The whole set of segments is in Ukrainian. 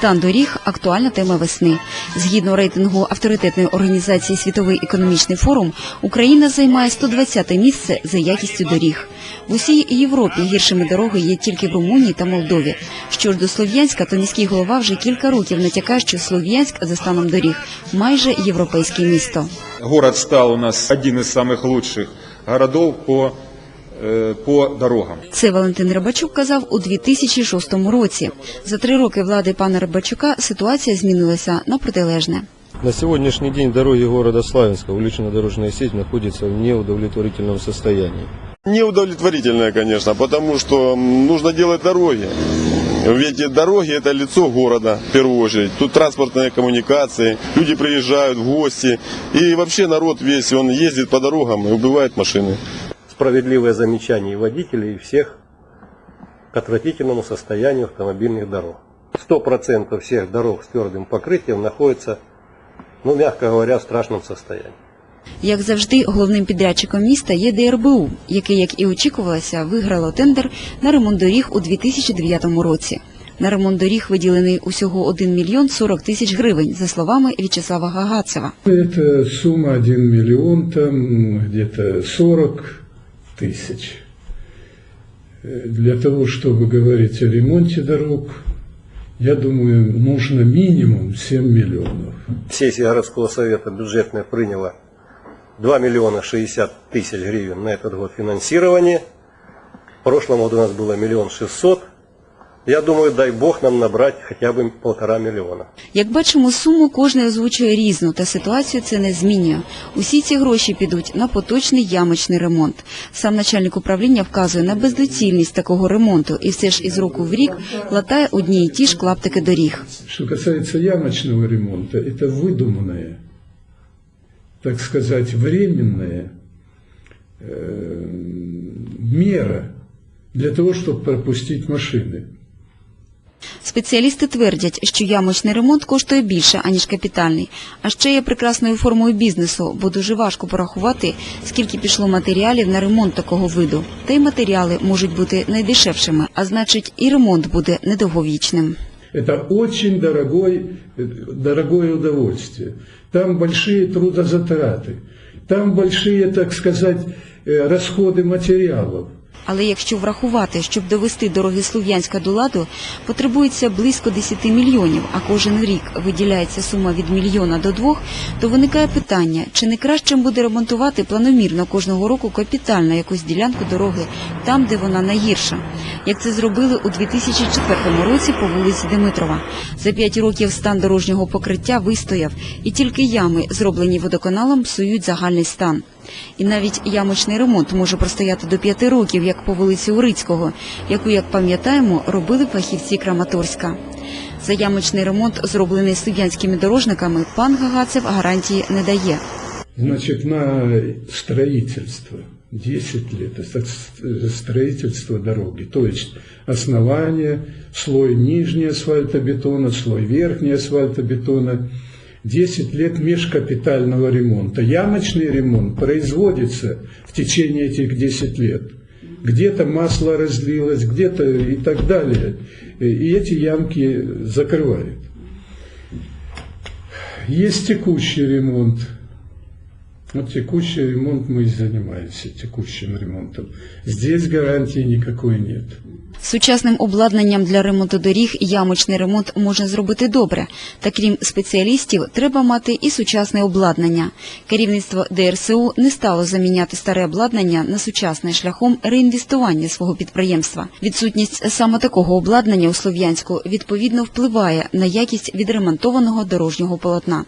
Стан доріг актуальна тема весни. Згідно рейтингу авторитетної організації Світовий економічний форум, Україна займає 120 місце за якістю доріг. В усій Європі гіршими дороги є тільки в Румунії та Молдові. Що ж до Слов'янська, то міський голова вже кілька років натякає, що Слов'янськ за станом доріг майже європейське місто. Город стал у нас один из самых лучших городов по, по дорогам. Це Валентин Рибачук казав у 2006 році. За три роки влади пана Рибачука ситуація змінилася на протилежне. На сегодняшний день дороги города Славянска, уличная дорожная сеть находится в неудовлетворительном состоянии. Неудовлетворительное, конечно, потому что м, нужно делать дороги. Ведь дороги это лицо города, в первую очередь. Тут транспортные коммуникации, люди приезжают в гости. И вообще народ весь, он ездит по дорогам и убивает машины. справедливое замечание и водителей, и всех к отвратительному состоянию автомобильных дорог. 100% всех дорог с твердым покрытием находятся, ну, мягко говоря, в страшном состоянии. Як завжди, головним підрядчиком міста є ДРБУ, яке, як і очікувалося, виграло тендер на ремонт доріг у 2009 році. На ремонт доріг виділений усього 1 мільйон 40 тисяч гривень, за словами В'ячеслава Гагацева. Это сумма 1 миллион, там где-то 40 тысяч. Для того, чтобы говорить о ремонте дорог, я думаю, нужно минимум 7 миллионов. Сессия городского совета бюджетная приняла 2 миллиона 60 тысяч гривен на этот год финансирование. В прошлом году у нас было миллион шестьсот. Я думаю, дай бог нам набрать хотя бы полтора миллиона. Як бачимо, суму кожен озвучує різну, та ситуацію це не змінює. Усі ці гроші підуть на поточний ямочний ремонт. Сам начальник управління вказує на бездоцільність такого ремонту і все ж із року в рік латає одні й ті ж клаптики доріг. Что касается ямочного ремонта, это выдуманная, так сказать, временная э, мера для того, чтобы пропустить машины. Спеціалісти твердять, що ямочний ремонт коштує більше, аніж капітальний. А ще є прекрасною формою бізнесу, бо дуже важко порахувати, скільки пішло матеріалів на ремонт такого виду. Та й матеріали можуть бути найдешевшими, а значить і ремонт буде недовговічним. Это очень дорогой, э, дорогое удовольствие. Там большие трудозатраты, там большие, так сказать, э, расходы материалов. Але якщо врахувати, щоб довести дороги Слов'янська до ладу, потребується близько 10 мільйонів, а кожен рік виділяється сума від мільйона до двох, то виникає питання, чи не краще буде ремонтувати планомірно кожного року капітально якусь ділянку дороги там, де вона найгірша. Як це зробили у 2004 році по вулиці Димитрова. За п'ять років стан дорожнього покриття вистояв, і тільки ями, зроблені водоканалом, псують загальний стан. І навіть ямочний ремонт може простояти до п'яти років, як по вулиці Урицького, яку, як пам'ятаємо, робили фахівці Краматорська. За ямочний ремонт, зроблений слов'янськими дорожниками, пан Гагацев гарантії не дає. Значит, на строительство 10 лет, это строительство дороги, то есть основание, слой нижней асфальтобетона, слой верхней асфальтобетона, 10 лет межкапитального ремонта. Ямочный ремонт производится в течение этих 10 лет. Где-то масло разлилось, где-то и так далее. И эти ямки закрывают. Есть текущий ремонт. Вот текущий ремонт мы и занимаемся, текущим ремонтом. Здесь гарантии никакой нет. Сучасним обладнанням для ремонту доріг ямочний ремонт можна зробити добре. Та крім спеціалістів, треба мати і сучасне обладнання. Керівництво ДРСУ не стало заміняти старе обладнання на сучасне шляхом реінвестування свого підприємства. Відсутність саме такого обладнання у Слов'янську відповідно впливає на якість відремонтованого дорожнього полотна.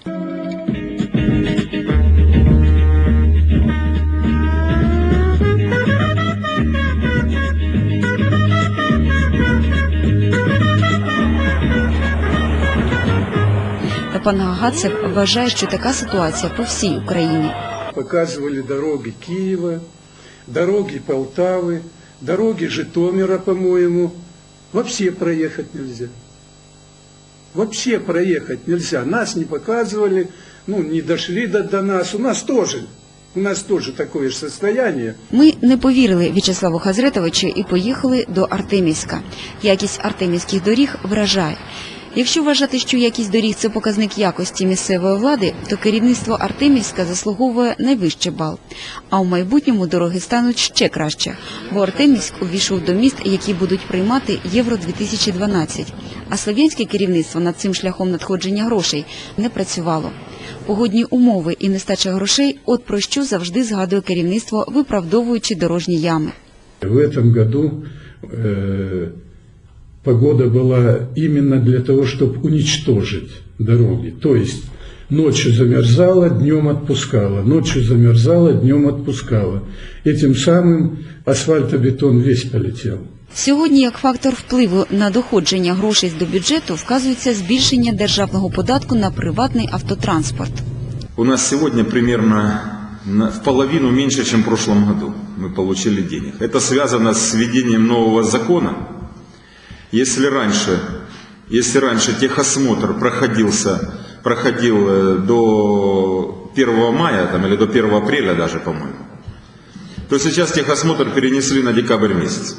Та пан Гагацев вважає, що така ситуація по всій Україні. Показывали дороги Киева, дороги Полтавы, дороги Житомира, по-моему. Вообще проехать нельзя. Вообще проехать нельзя. Нас не показывали, ну, не дошли до, до нас. У нас тоже, у нас тоже такое же состояние. Ми не повірили В'ячеславу Хазретовичу і поїхали до Артемівська. Якість артемівських доріг вражає. Якщо вважати, що якість доріг це показник якості місцевої влади, то керівництво Артемівська заслуговує найвищий бал. А у майбутньому дороги стануть ще краще, бо Артемівськ увійшов до міст, які будуть приймати Євро 2012 А слов'янське керівництво над цим шляхом надходження грошей не працювало. Погодні умови і нестача грошей – от про що завжди згадує керівництво, виправдовуючи дорожні ями. В этом году э, погода была именно для того, чтобы уничтожить дороги. То есть ночью замерзала, днем отпускала, ночью замерзала, днем отпускала. Этим самым асфальтобетон весь полетел. Сьогодні як фактор впливу на доходження грошей до бюджету вказується збільшення державного податку на приватний автотранспорт. У нас сегодня примерно на- в половину меньше, чем в прошлом году мы получили денег. Это связано с введением нового закона. Если раньше, если раньше техосмотр проходился, проходил э, до 1 мая там, или до 1 апреля даже, по-моему, то сейчас техосмотр перенесли на декабрь месяц.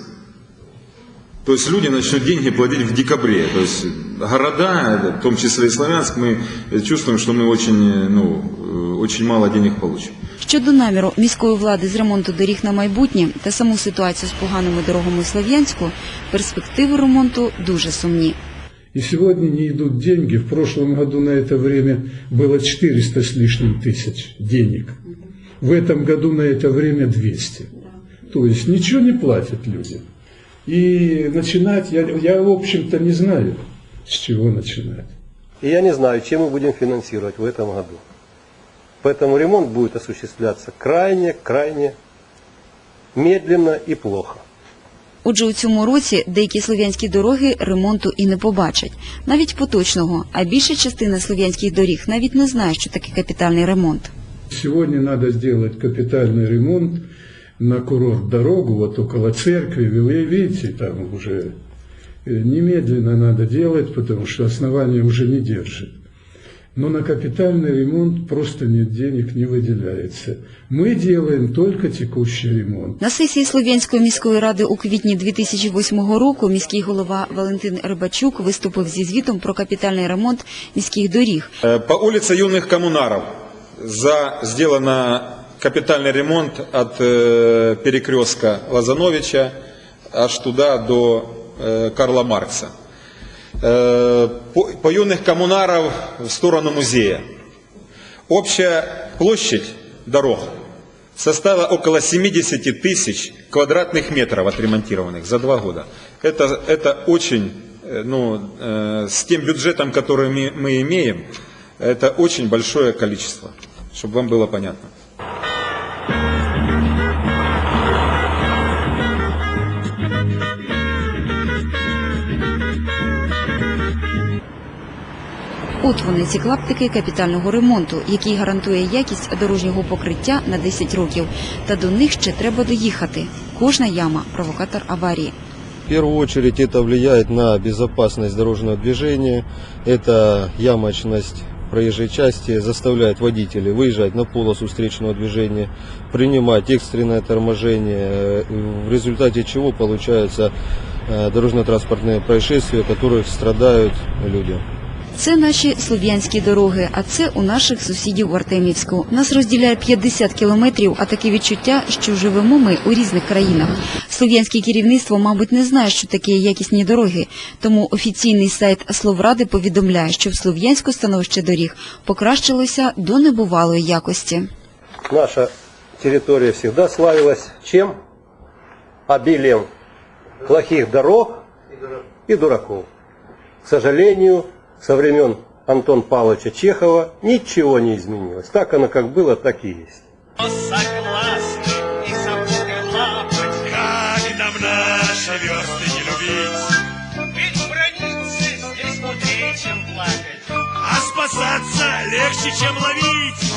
То есть люди начнут деньги платить в декабре. То есть города, в том числе и Славянск, мы чувствуем, что мы очень, э, ну, э, очень мало денег получим. Щодо наміру міської влади з ремонту доріг на майбутнє та саму ситуацію з поганими дорогами у Слов'янську, перспективи ремонту дуже сумні. И сегодня не идут деньги. В прошлом году на это время было 400 с лишним тысяч денег. В этом году на это время 200. То есть ничего не платят люди. И начинать, я, я в общем-то не знаю, с чего начинать. И я не знаю, чем мы будем финансировать в этом году. Поэтому ремонт будет осуществляться крайне, крайне медленно и плохо. Отже, у цьому році деякі слов'янські дороги ремонту і не побачать, навіть поточного, а більша частина слов'янських доріг навіть не знає, що таке капітальний ремонт. Сегодня надо сделать капитальный ремонт на курорт дорогу, вот около церкви, вы видите, там уже э, немедленно надо делать, потому что основание уже не держит. Но на капитальный ремонт просто нет денег, не выделяется. Мы делаем только текущий ремонт. На сесії Слов'янської міської ради у квітні 2008 року міський голова Валентин Рибачук виступив зі звітом про капітальний ремонт міських доріг. Э, По улице Юных Коммунаров за, сделано капитальный ремонт от э, перекрестка Лазановича аж туда до э, Карла Маркса. Э, по, Юных Коммунаров в сторону музея. Общая площадь дорог составила около 70 тысяч квадратных метров отремонтированных за два года. Это, это очень, э, ну, э, с тем бюджетом, который мы, мы имеем, это очень большое количество, чтобы вам было понятно. От вони ці клаптики капітального ремонту, який гарантує якість дорожнього покриття на 10 років. Та до них ще треба доїхати. Кожна яма провокатор аварії. В первую очередь это влияет на безопасность дорожного движения, это ямочность проезжей части заставляет водителей выезжать на полосу встречного движения, принимать экстренное торможение, э, в результате чего получаются э, дорожно-транспортные происшествия, в которых страдают люди. Це наші слов'янські дороги, а це у наших сусідів в Артемівську. Нас розділяє 50 кілометрів, а таке відчуття, що живемо ми у різних країнах. Слов'янське керівництво, мабуть, не знає, що таке якісні дороги. Тому офіційний сайт Словради повідомляє, що в Слов'янську становище доріг покращилося до небувалої якості. Наша территория всегда славилась чем? Обилием плохих дорог и дураков. К сожалению, со времен Антон Павловича Чехова ничего не изменилось. Так оно как было, так и есть. А спасаться легче, чем ловить.